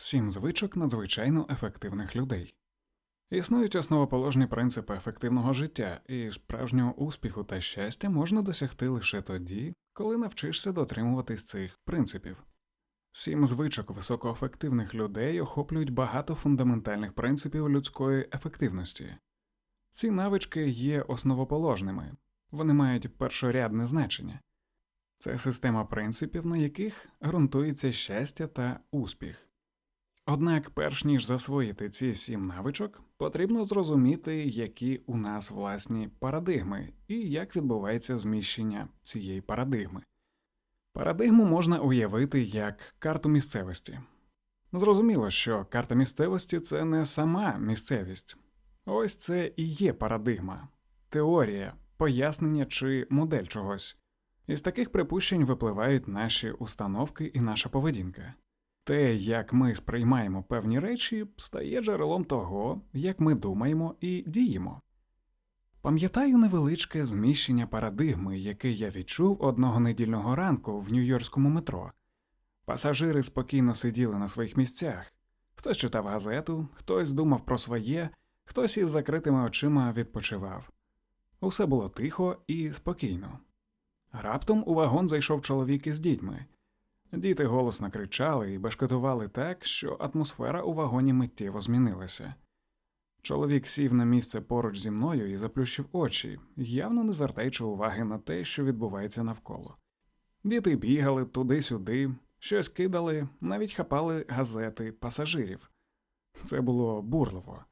Сім звичок надзвичайно ефективних людей. Існують основоположні принципи ефективного життя, і справжнього успіху та щастя можна досягти лише тоді, коли навчишся дотримуватись цих принципів. Сім звичок високоефективних людей охоплюють багато фундаментальних принципів людської ефективності. Ці навички є основоположними, вони мають першорядне значення. Це система принципів, на яких ґрунтується щастя та успіх. Однак, перш ніж засвоїти ці сім навичок, потрібно зрозуміти, які у нас власні парадигми і як відбувається зміщення цієї парадигми. Парадигму можна уявити як карту місцевості. Зрозуміло, що карта місцевості це не сама місцевість. Ось це і є парадигма, теорія, пояснення чи модель чогось. Із таких припущень випливають наші установки і наша поведінка. Те, як ми сприймаємо певні речі, стає джерелом того, як ми думаємо і діємо. Пам'ятаю невеличке зміщення парадигми, яке я відчув одного недільного ранку в нью-йоркському метро. Пасажири спокійно сиділи на своїх місцях, хтось читав газету, хтось думав про своє, хтось із закритими очима відпочивав. Усе було тихо і спокійно. Раптом у вагон зайшов чоловік із дітьми. Діти голосно кричали і бешкетували так, що атмосфера у вагоні миттєво змінилася. Чоловік сів на місце поруч зі мною і заплющив очі, явно не звертаючи уваги на те, що відбувається навколо. Діти бігали туди-сюди, щось кидали, навіть хапали газети пасажирів. Це було бурливо.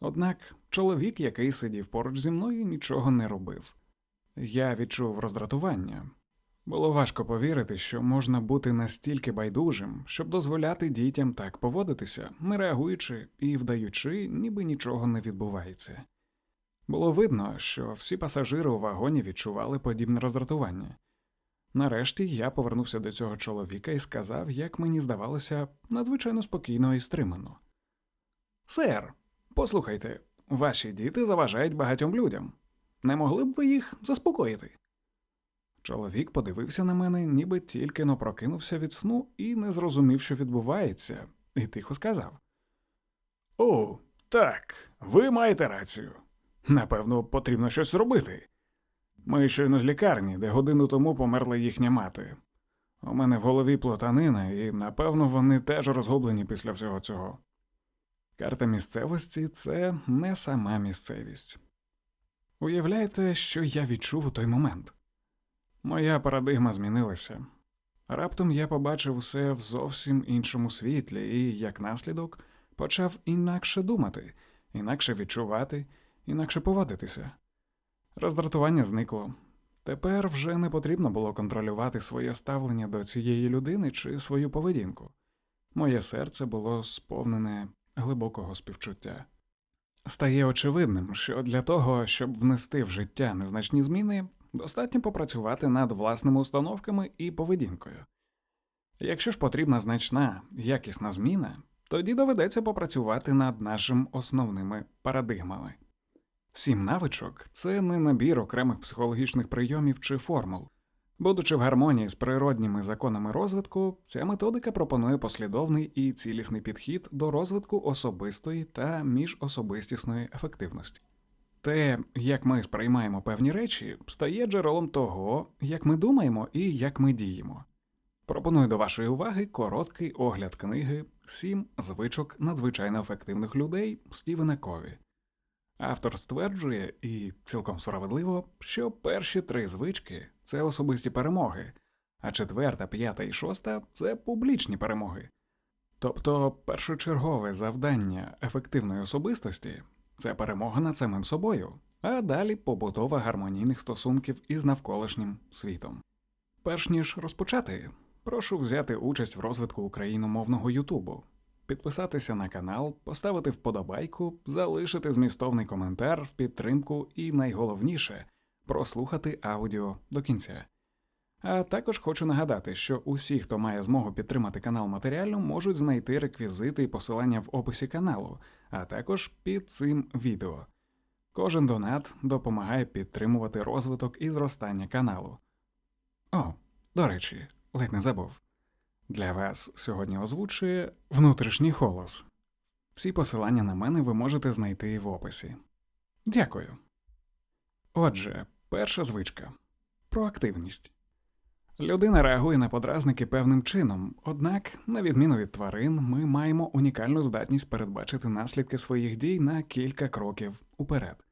Однак чоловік, який сидів поруч зі мною, нічого не робив. Я відчув роздратування. Було важко повірити, що можна бути настільки байдужим, щоб дозволяти дітям так поводитися, не реагуючи і вдаючи, ніби нічого не відбувається. Було видно, що всі пасажири у вагоні відчували подібне роздратування. Нарешті я повернувся до цього чоловіка і сказав, як мені здавалося, надзвичайно спокійно і стримано. Сер, послухайте, ваші діти заважають багатьом людям. Не могли б ви їх заспокоїти? Чоловік подивився на мене, ніби тільки но прокинувся від сну і не зрозумів, що відбувається, і тихо сказав: О, так, ви маєте рацію. Напевно, потрібно щось робити. Ми щойно з лікарні, де годину тому померла їхня мати. У мене в голові плотанина, і напевно вони теж розгублені після всього цього. Карта місцевості це не сама місцевість. Уявляєте, що я відчув у той момент? Моя парадигма змінилася. Раптом я побачив усе в зовсім іншому світлі і, як наслідок, почав інакше думати, інакше відчувати, інакше поводитися. Роздратування зникло. Тепер вже не потрібно було контролювати своє ставлення до цієї людини чи свою поведінку. Моє серце було сповнене глибокого співчуття. Стає очевидним, що для того, щоб внести в життя незначні зміни, достатньо попрацювати над власними установками і поведінкою. Якщо ж потрібна значна, якісна зміна, тоді доведеться попрацювати над нашими основними парадигмами. Сім навичок це не набір окремих психологічних прийомів чи формул. Будучи в гармонії з природніми законами розвитку, ця методика пропонує послідовний і цілісний підхід до розвитку особистої та міжособистісної ефективності. Те, як ми сприймаємо певні речі, стає джерелом того, як ми думаємо і як ми діємо. Пропоную до вашої уваги короткий огляд книги Сім звичок надзвичайно ефективних людей Стівена Кові. Автор стверджує, і цілком справедливо, що перші три звички це особисті перемоги, а четверта, п'ята і шоста це публічні перемоги. Тобто першочергове завдання ефективної особистості це перемога над самим собою, а далі побудова гармонійних стосунків із навколишнім світом. Перш ніж розпочати, прошу взяти участь в розвитку україномовного Ютубу, підписатися на канал, поставити вподобайку, залишити змістовний коментар в підтримку і найголовніше прослухати аудіо до кінця. А також хочу нагадати, що усі, хто має змогу підтримати канал матеріально, можуть знайти реквізити і посилання в описі каналу, а також під цим відео. Кожен донат допомагає підтримувати розвиток і зростання каналу. О, до речі, ледь не забув. Для вас сьогодні озвучує внутрішній голос. Всі посилання на мене ви можете знайти в описі. Дякую. Отже, перша звичка проактивність. Людина реагує на подразники певним чином, однак, на відміну від тварин, ми маємо унікальну здатність передбачити наслідки своїх дій на кілька кроків уперед.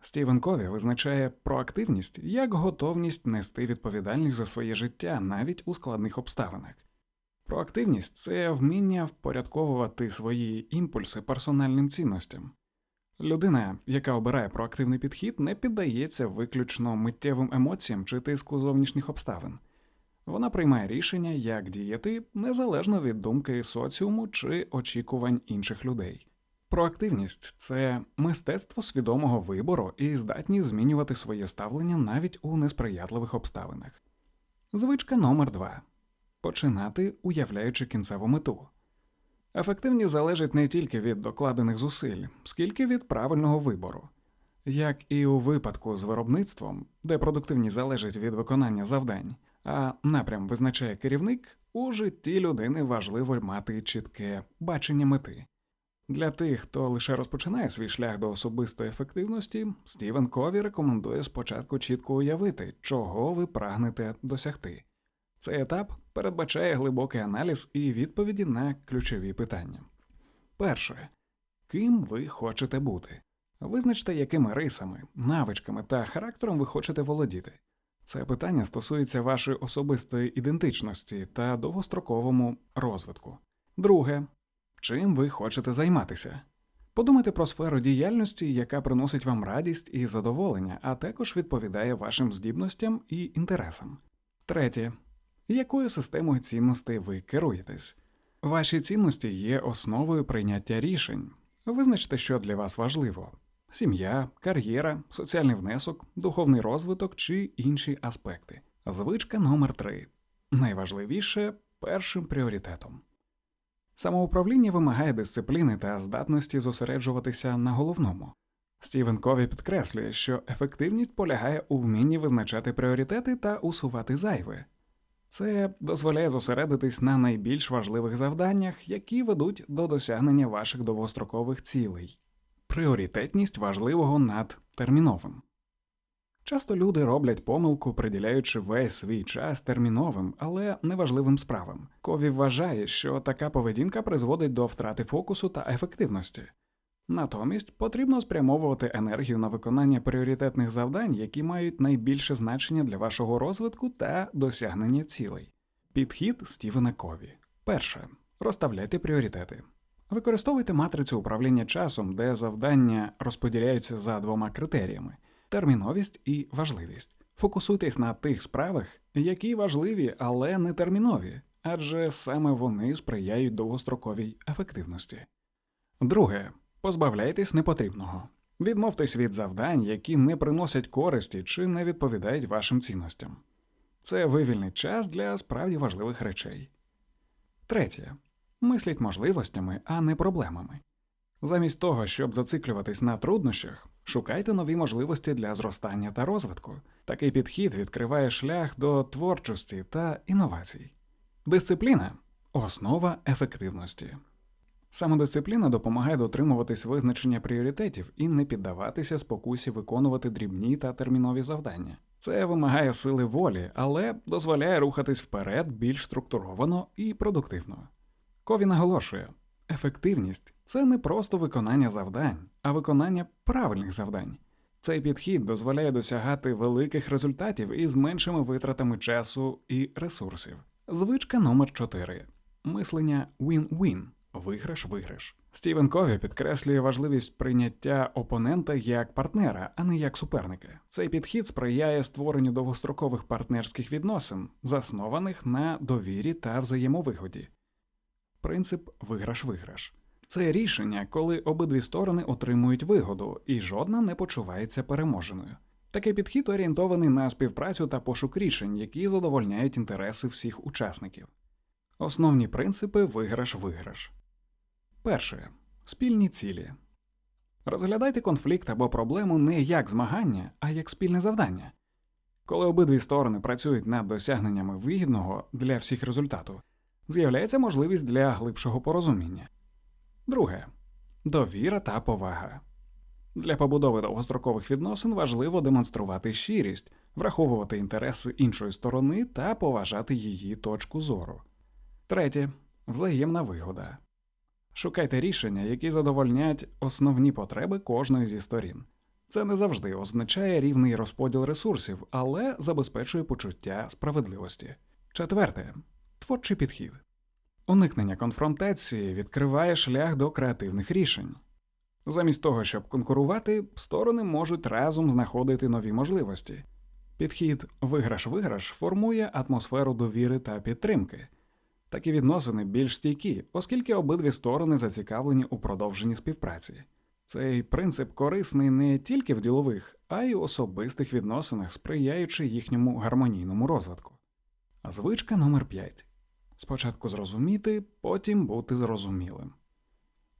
Стівен Кові визначає проактивність як готовність нести відповідальність за своє життя навіть у складних обставинах. Проактивність це вміння впорядковувати свої імпульси персональним цінностям. Людина, яка обирає проактивний підхід, не піддається виключно миттєвим емоціям чи тиску зовнішніх обставин. Вона приймає рішення, як діяти незалежно від думки соціуму чи очікувань інших людей. Проактивність це мистецтво свідомого вибору і здатність змінювати своє ставлення навіть у несприятливих обставинах. Звичка номер 2 починати, уявляючи кінцеву мету. Ефективність залежить не тільки від докладених зусиль, скільки від правильного вибору. Як і у випадку з виробництвом, де продуктивність залежить від виконання завдань, а напрям визначає керівник, у житті людини важливо мати чітке бачення мети. Для тих, хто лише розпочинає свій шлях до особистої ефективності, Стівен Кові рекомендує спочатку чітко уявити, чого ви прагнете досягти. Цей етап передбачає глибокий аналіз і відповіді на ключові питання. Перше, ким ви хочете бути? Визначте, якими рисами, навичками та характером ви хочете володіти. Це питання стосується вашої особистої ідентичності та довгостроковому розвитку. Друге, чим ви хочете займатися? Подумайте про сферу діяльності, яка приносить вам радість і задоволення, а також відповідає вашим здібностям і інтересам. Третє, якою системою цінностей ви керуєтесь? Ваші цінності є основою прийняття рішень. Визначте, що для вас важливо: сім'я, кар'єра, соціальний внесок, духовний розвиток чи інші аспекти. Звичка номер 3 найважливіше першим пріоритетом. Самоуправління вимагає дисципліни та здатності зосереджуватися на головному. Стівен Кові підкреслює, що ефективність полягає у вмінні визначати пріоритети та усувати зайве. Це дозволяє зосередитись на найбільш важливих завданнях, які ведуть до досягнення ваших довгострокових цілей. Пріоритетність важливого над терміновим. Часто люди роблять помилку, приділяючи весь свій час терміновим, але неважливим справам. Кові вважає, що така поведінка призводить до втрати фокусу та ефективності. Натомість потрібно спрямовувати енергію на виконання пріоритетних завдань, які мають найбільше значення для вашого розвитку та досягнення цілей. Підхід Стівена Кові. Перше. Розставляйте пріоритети. Використовуйте матрицю управління часом, де завдання розподіляються за двома критеріями терміновість і важливість. Фокусуйтесь на тих справах, які важливі, але не термінові, адже саме вони сприяють довгостроковій ефективності. Друге. Позбавляйтесь непотрібного. Відмовтесь від завдань, які не приносять користі чи не відповідають вашим цінностям. Це вивільнить час для справді важливих речей. Третє. Мисліть можливостями, а не проблемами. Замість того, щоб зациклюватись на труднощах, шукайте нові можливості для зростання та розвитку. Такий підхід відкриває шлях до творчості та інновацій. Дисципліна основа ефективності. Самодисципліна допомагає дотримуватись визначення пріоритетів і не піддаватися спокусі виконувати дрібні та термінові завдання. Це вимагає сили волі, але дозволяє рухатись вперед більш структуровано і продуктивно. Кові наголошує, ефективність це не просто виконання завдань, а виконання правильних завдань. Цей підхід дозволяє досягати великих результатів із меншими витратами часу і ресурсів. Звичка номер 4 мислення win-win виграш-виграш. Стівен Кові підкреслює важливість прийняття опонента як партнера, а не як суперника. Цей підхід сприяє створенню довгострокових партнерських відносин, заснованих на довірі та взаємовигоді. Принцип виграш-виграш. Це рішення, коли обидві сторони отримують вигоду, і жодна не почувається переможеною. Такий підхід орієнтований на співпрацю та пошук рішень, які задовольняють інтереси всіх учасників. Основні принципи виграш-виграш. Перше. Спільні цілі. Розглядайте конфлікт або проблему не як змагання, а як спільне завдання. Коли обидві сторони працюють над досягненнями вигідного для всіх результату, з'являється можливість для глибшого порозуміння. Друге довіра та повага. Для побудови довгострокових відносин важливо демонструвати щирість, враховувати інтереси іншої сторони та поважати її точку зору. Третє взаємна вигода. Шукайте рішення, які задовольнять основні потреби кожної зі сторін. Це не завжди означає рівний розподіл ресурсів, але забезпечує почуття справедливості. Четверте творчий підхід. Уникнення конфронтації відкриває шлях до креативних рішень. Замість того, щоб конкурувати, сторони можуть разом знаходити нові можливості. Підхід виграш-виграш формує атмосферу довіри та підтримки. Такі відносини більш стійкі, оскільки обидві сторони зацікавлені у продовженні співпраці. Цей принцип корисний не тільки в ділових, а й особистих відносинах, сприяючи їхньому гармонійному розвитку. Звичка номер 5 спочатку зрозуміти, потім бути зрозумілим.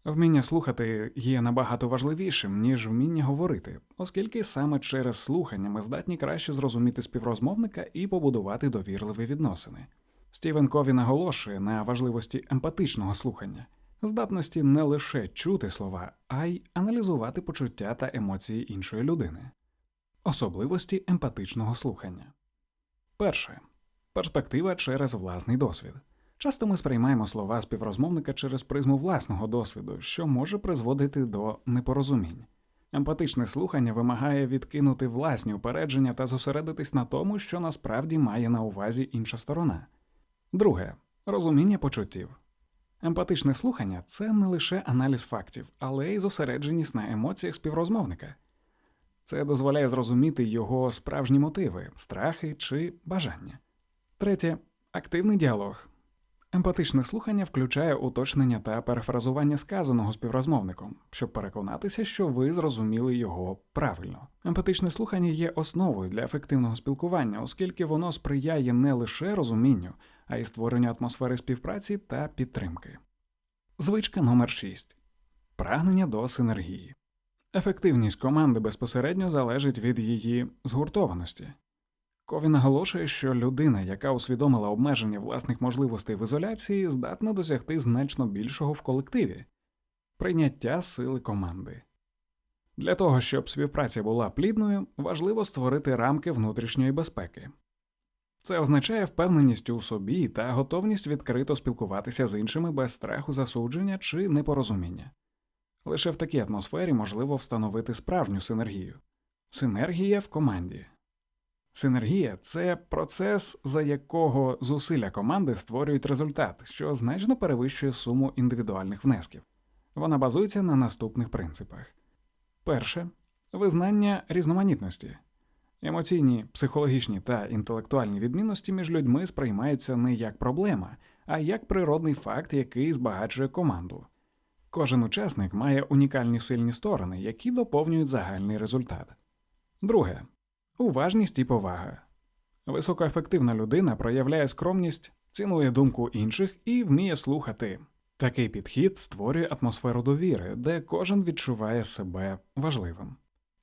Вміння слухати є набагато важливішим, ніж вміння говорити, оскільки саме через слухання ми здатні краще зрозуміти співрозмовника і побудувати довірливі відносини. Стівен Кові наголошує на важливості емпатичного слухання, здатності не лише чути слова, а й аналізувати почуття та емоції іншої людини, особливості емпатичного слухання. Перше перспектива через власний досвід. Часто ми сприймаємо слова співрозмовника через призму власного досвіду, що може призводити до непорозумінь. Емпатичне слухання вимагає відкинути власні упередження та зосередитись на тому, що насправді має на увазі інша сторона. Друге розуміння почуттів. Емпатичне слухання це не лише аналіз фактів, але й зосередженість на емоціях співрозмовника. Це дозволяє зрозуміти його справжні мотиви, страхи чи бажання. Третє активний діалог. Емпатичне слухання включає уточнення та перефразування сказаного співрозмовником, щоб переконатися, що ви зрозуміли його правильно. Емпатичне слухання є основою для ефективного спілкування, оскільки воно сприяє не лише розумінню, а й створенню атмосфери співпраці та підтримки. Звичка номер 6 прагнення до синергії. Ефективність команди безпосередньо залежить від її згуртованості. Кові наголошує, що людина, яка усвідомила обмеження власних можливостей в ізоляції, здатна досягти значно більшого в колективі прийняття сили команди. Для того, щоб співпраця була плідною, важливо створити рамки внутрішньої безпеки. Це означає впевненість у собі та готовність відкрито спілкуватися з іншими без страху засудження чи непорозуміння. Лише в такій атмосфері можливо встановити справжню синергію. Синергія в команді. Синергія це процес, за якого зусилля команди створюють результат, що значно перевищує суму індивідуальних внесків. Вона базується на наступних принципах: перше визнання різноманітності. Емоційні, психологічні та інтелектуальні відмінності між людьми сприймаються не як проблема, а як природний факт, який збагачує команду. Кожен учасник має унікальні сильні сторони, які доповнюють загальний результат. Друге уважність і повага. Високоефективна людина проявляє скромність, цінує думку інших і вміє слухати. Такий підхід створює атмосферу довіри, де кожен відчуває себе важливим.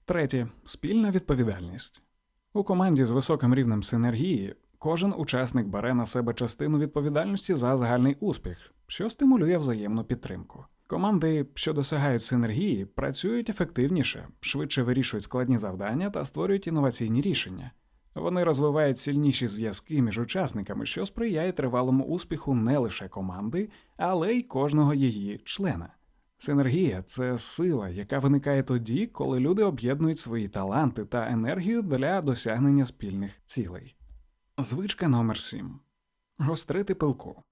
Третє спільна відповідальність. У команді з високим рівнем синергії кожен учасник бере на себе частину відповідальності за загальний успіх, що стимулює взаємну підтримку. Команди, що досягають синергії, працюють ефективніше, швидше вирішують складні завдання та створюють інноваційні рішення. Вони розвивають сильніші зв'язки між учасниками, що сприяє тривалому успіху не лише команди, але й кожного її члена. Синергія це сила, яка виникає тоді, коли люди об'єднують свої таланти та енергію для досягнення спільних цілей. Звичка номер 7. гострити пилку.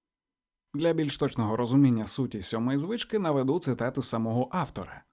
Для більш точного розуміння суті сьомої звички наведу цитату самого автора.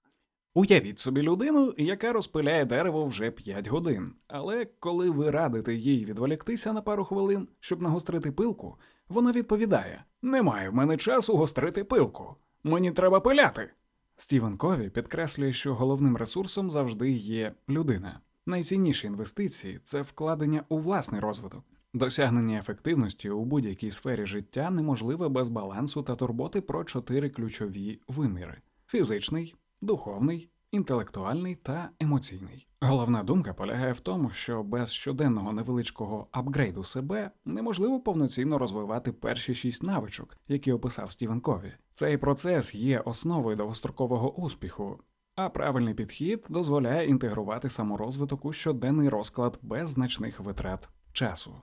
Уявіть собі людину, яка розпиляє дерево вже 5 годин, але коли ви радите їй відволіктися на пару хвилин, щоб нагострити пилку, вона відповідає: Немає в мене часу гострити пилку. Мені треба пиляти. Стівен Кові підкреслює, що головним ресурсом завжди є людина. Найцінніші інвестиції це вкладення у власний розвиток. Досягнення ефективності у будь-якій сфері життя неможливе без балансу та турботи про чотири ключові виміри: фізичний, духовний, інтелектуальний та емоційний. Головна думка полягає в тому, що без щоденного невеличкого апгрейду себе неможливо повноцінно розвивати перші шість навичок, які описав Стівен Кові. Цей процес є основою довгострокового успіху, а правильний підхід дозволяє інтегрувати саморозвиток у щоденний розклад без значних витрат часу.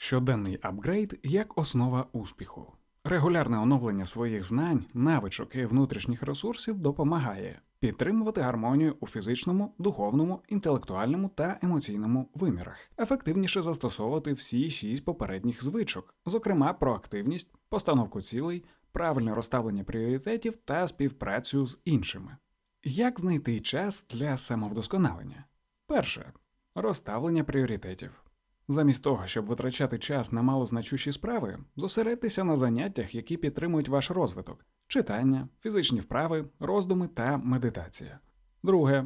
Щоденний апгрейд як основа успіху. Регулярне оновлення своїх знань, навичок і внутрішніх ресурсів допомагає підтримувати гармонію у фізичному, духовному, інтелектуальному та емоційному вимірах, ефективніше застосовувати всі шість попередніх звичок, зокрема проактивність, постановку цілей, правильне розставлення пріоритетів та співпрацю з іншими. Як знайти час для самовдосконалення? Перше розставлення пріоритетів. Замість того, щоб витрачати час на малозначущі справи, зосередьтеся на заняттях, які підтримують ваш розвиток: читання, фізичні вправи, роздуми та медитація. Друге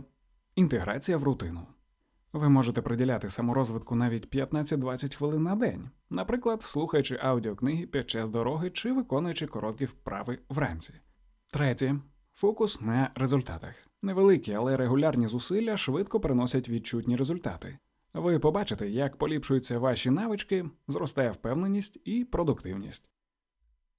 інтеграція в рутину. Ви можете приділяти саморозвитку навіть 15-20 хвилин на день, наприклад, слухаючи аудіокниги під час дороги чи виконуючи короткі вправи вранці. Третє фокус на результатах. Невеликі, але регулярні зусилля швидко приносять відчутні результати. Ви побачите, як поліпшуються ваші навички, зростає впевненість і продуктивність.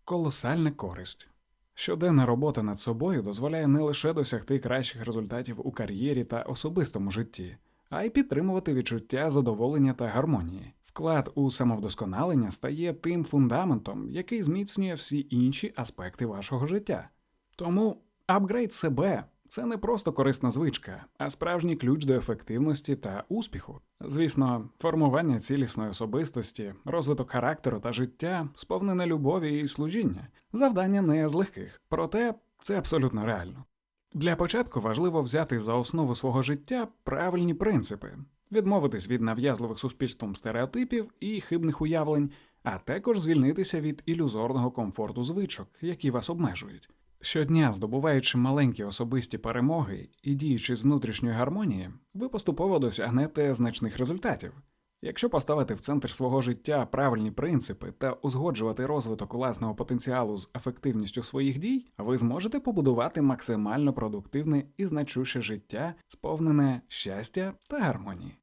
Колосальна користь. Щоденна робота над собою дозволяє не лише досягти кращих результатів у кар'єрі та особистому житті, а й підтримувати відчуття задоволення та гармонії. Вклад у самовдосконалення стає тим фундаментом, який зміцнює всі інші аспекти вашого життя. Тому апгрейд себе це не просто корисна звичка, а справжній ключ до ефективності та успіху. Звісно, формування цілісної особистості, розвиток характеру та життя, сповнене любові і служіння, завдання не з легких, проте це абсолютно реально. Для початку важливо взяти за основу свого життя правильні принципи, відмовитись від нав'язливих суспільством стереотипів і хибних уявлень, а також звільнитися від ілюзорного комфорту звичок, які вас обмежують. Щодня, здобуваючи маленькі особисті перемоги і діючи з внутрішньої гармонії, ви поступово досягнете значних результатів. Якщо поставити в центр свого життя правильні принципи та узгоджувати розвиток власного потенціалу з ефективністю своїх дій, ви зможете побудувати максимально продуктивне і значуще життя, сповнене щастя та гармонії.